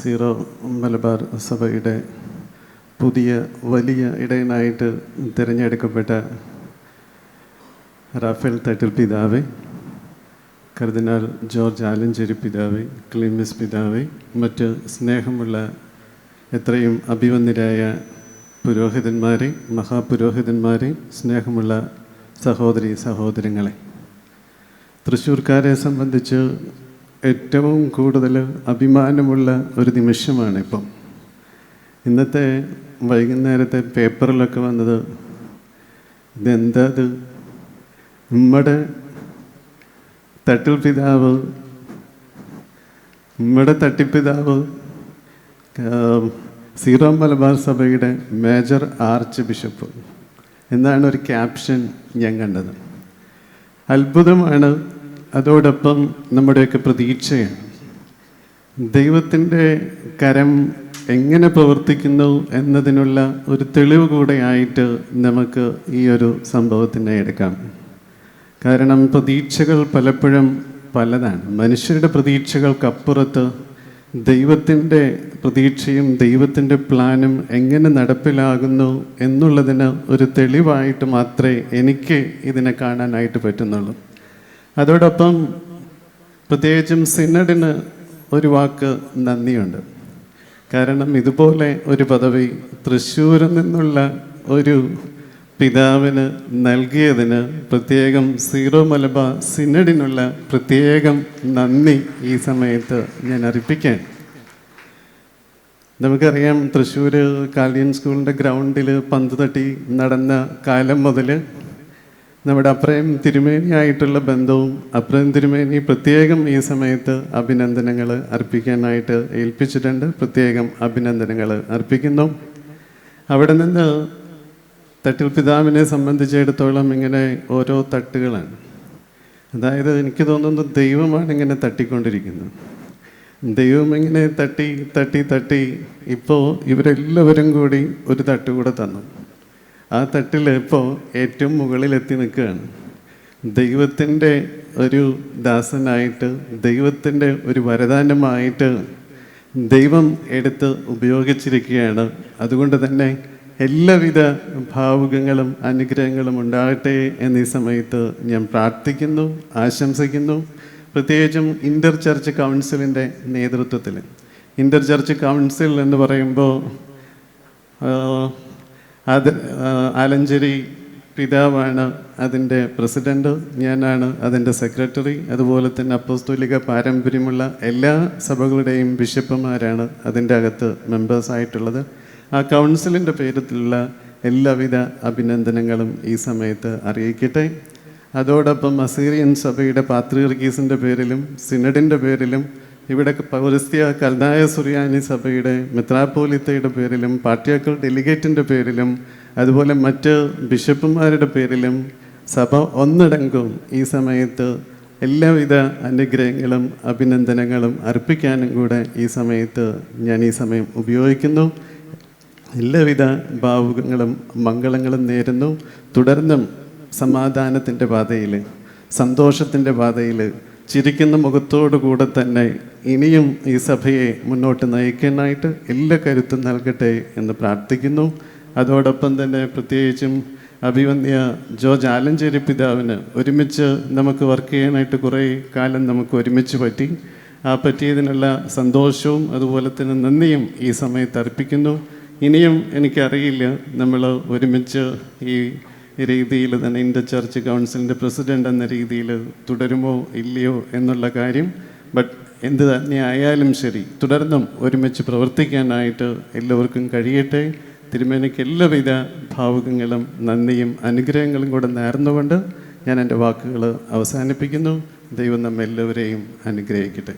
Zero Malabar സഭയുടെ പുതിയ വലിയ ഇടയനായിട്ട് തിരഞ്ഞെടുക്കപ്പെട്ട റാഫേൽ തട്ടിൽ പിതാവ് കർദിനാൾ ജോർജ് ആലഞ്ചേരി പിതാവ് ക്ലീമിസ് പിതാവ് മറ്റ് സ്നേഹമുള്ള എത്രയും അഭിവന്യരായ പുരോഹിതന്മാരെ മഹാപുരോഹിതന്മാരെ സ്നേഹമുള്ള സഹോദരി സഹോദരങ്ങളെ തൃശ്ശൂർക്കാരെ സംബന്ധിച്ച് ഏറ്റവും കൂടുതൽ അഭിമാനമുള്ള ഒരു നിമിഷമാണ് ഇപ്പം ഇന്നത്തെ വൈകുന്നേരത്തെ പേപ്പറിലൊക്കെ വന്നത് ഇതെന്താ ഇത്? നമ്മുടെ തട്ടിൽ പിതാവ് നമ്മുടെ തട്ടിപ്പിതാവ് സീറോ മലബാർ സഭയുടെ മേജർ ആർച്ച് ബിഷപ്പ് എന്നാണ് ഒരു ക്യാപ്ഷൻ ഞാൻ കണ്ടത്. അത്ഭുതമാണ് അതോടൊപ്പം നമ്മുടെയൊക്കെ പ്രതീക്ഷയാണ്. ദൈവത്തിന്റെ കരം എങ്ങനെ പ്രവർത്തിക്കുന്നു എന്നതിനുള്ള ഒരു തെളിവ് കൂടെയായിട്ട് നമുക്ക് ഈ ഒരു സംഭവത്തിനെ എടുക്കാം. കാരണം പ്രതീക്ഷകൾ പലപ്പോഴും പലതാണ്. മനുഷ്യരുടെ പ്രതീക്ഷകൾക്കപ്പുറത്ത് ദൈവത്തിന്റെ പ്രതീക്ഷയും ദൈവത്തിന്റെ പ്ലാനും എങ്ങനെ നടപ്പിലാകുന്നു എന്നുള്ളതിന് ഒരു തെളിവായിട്ട് മാത്രമേ എനിക്ക് ഇതിനെ കാണാനായിട്ട് പറ്റുന്നുള്ളൂ. അതോടൊപ്പം പ്രത്യേകിച്ചും സിനഡിന് ഒരു വാക്ക് നന്ദിയുണ്ട്. കാരണം ഇതുപോലെ ഒരു പദവി തൃശ്ശൂരിൽ നിന്നുള്ള ഒരു പിതാവിന് നൽകിയതിന് പ്രത്യേകം സീറോ മലബാർ സിനഡിനുള്ള പ്രത്യേകം നന്ദി ഈ സമയത്ത് ഞാൻ അർപ്പിക്കാൻ. നമുക്കറിയാം തൃശ്ശൂർ കാലിയൻ സ്കൂളിന്റെ ഗ്രൗണ്ടിൽ പന്ത് തട്ടി നടന്ന കാലം മുതൽ നമ്മുടെ അപ്രയം തിരുമേനിയായിട്ടുള്ള ബന്ധവും അപ്രയം തിരുമേനി പ്രത്യേകം ഈ സമയത്ത് അഭിനന്ദനങ്ങൾ അർപ്പിക്കാനായിട്ട് ഏൽപ്പിച്ചിട്ടുണ്ട്. പ്രത്യേകം അഭിനന്ദനങ്ങൾ അർപ്പിക്കുന്നു. അവിടെ നിന്ന് തട്ടിൽ പിതാവിനെ സംബന്ധിച്ചിടത്തോളം ഇങ്ങനെ ഓരോ തട്ടുകളാണ്. അതായത് എനിക്ക് തോന്നുന്നു ദൈവമാണ് ഇങ്ങനെ തട്ടിക്കൊണ്ടിരിക്കുന്നത്. ദൈവം ഇങ്ങനെ തട്ടി തട്ടി തട്ടി ഇപ്പോൾ ഇവരെല്ലാവരും കൂടി ഒരു തട്ടുകൂടെ തന്നു. ആ തട്ടിൽ ഇപ്പോൾ ഏറ്റവും മുകളിലെത്തി നിൽക്കുകയാണ്. ദൈവത്തിന്റെ ഒരു ദാസനായിട്ട് ദൈവത്തിന്റെ ഒരു വരദാനമായിട്ട് ദൈവം എടുത്ത് ഉപയോഗിച്ചിരിക്കുകയാണ്. അതുകൊണ്ട് തന്നെ എല്ലാവിധ ഭാവുകങ്ങളും അനുഗ്രഹങ്ങളും ഉണ്ടാകട്ടെ എന്നീ സമയത്ത് ഞാൻ പ്രാർത്ഥിക്കുന്നു ആശംസിക്കുന്നു. പ്രത്യേകിച്ചും ഇന്റർ ചർച്ച് കൗൺസിലിന്റെ നേതൃത്വത്തിൽ. ഇന്റർ ചർച്ച് കൗൺസിൽ എന്ന് പറയുമ്പോൾ അത് ആലഞ്ചേരി പിതാവാണ് അതിന്റെ പ്രസിഡന്റ് ഞാനാണ് അതിന്റെ സെക്രട്ടറി അതുപോലെ തന്നെ അപ്പോസ്തോലിക പാരമ്പര്യമുള്ള എല്ലാ സഭകളുടെയും ബിഷപ്പുമാരാണ് അതിന്റെ അകത്ത് മെമ്പേഴ്സായിട്ടുള്ളത്. ആ കൗൺസിലിന്റെ പേരിലുള്ള എല്ലാവിധ അഭിനന്ദനങ്ങളും ഈ സമയത്ത് അറിയിക്കട്ടെ. അതോടൊപ്പം അസീറിയൻ സഭയുടെ പാത്രീർഗീസിന്റെ പേരിലും സിനഡിന്റെ പേരിലും ഇവിടെ പൗരസ്ത്യ കൽനായ സുറിയാനി സഭയുടെ മെത്രാപ്പോലിത്തയുടെ പേരിലും പാർട്ടിയാക്കൾ ഡെലിഗേറ്റിന്റെ പേരിലും അതുപോലെ മറ്റ് ബിഷപ്പുമാരുടെ പേരിലും സഭ ഒന്നടങ്കം ഈ സമയത്ത് എല്ലാവിധ അനുഗ്രഹങ്ങളും അഭിനന്ദനങ്ങളും അർപ്പിക്കാനും കൂടെ ഈ സമയത്ത് ഞാൻ ഈ സമയം ഉപയോഗിക്കുന്നു. എല്ലാവിധ ഭാവുകങ്ങളും മംഗളങ്ങളും നേരുന്നു. തുടർന്നും സമാധാനത്തിന്റെ പാതയിൽ സന്തോഷത്തിന്റെ പാതയിൽ ചിരിക്കുന്ന മുഖത്തോടു കൂടെ തന്നെ ഇനിയും ഈ സഭയെ മുന്നോട്ട് നയിക്കാനായിട്ട് എല്ലാ കരുത്തും നൽകട്ടെ എന്ന് പ്രാർത്ഥിക്കുന്നു. അതോടൊപ്പം തന്നെ പ്രത്യേകിച്ചും അഭിവന്യ ജോർജ് ആലഞ്ചേരി പിതാവിന് ഒരുമിച്ച് നമുക്ക് വർക്ക് ചെയ്യാനായിട്ട് കുറേ കാലം നമുക്ക് ഒരുമിച്ച് പറ്റി. ആ പറ്റിയതിനുള്ള സന്തോഷവും അതുപോലെ തന്നെ നന്ദിയും ഈ സമയത്ത് അർപ്പിക്കുന്നു. ഇനിയും എനിക്കറിയില്ല നമ്മൾ ഒരുമിച്ച് ഈ രീതിയിൽ തന്നെ ഇന്ത്യ ചർച്ച് കൗൺസിലിന്റെ പ്രസിഡന്റ് എന്ന രീതിയിൽ തുടരുമോ ഇല്ലയോ എന്നുള്ള കാര്യം ബട്ട് എന്ത് തന്നെ ആയാലും ശരി തുടർന്നും ഒരുമിച്ച് പ്രവർത്തിക്കാനായിട്ട് എല്ലാവർക്കും കഴിയട്ടെ. തിരുമേനയ്ക്ക് എല്ലാവിധ ഭാവുകങ്ങളും നന്ദിയും അനുഗ്രഹങ്ങളും കൂടെ നേർന്നുകൊണ്ട് ഞാൻ എന്റെ വാക്കുകൾ അവസാനിപ്പിക്കുന്നു. ദൈവം നമ്മെല്ലാവരെയും അനുഗ്രഹിക്കട്ടെ.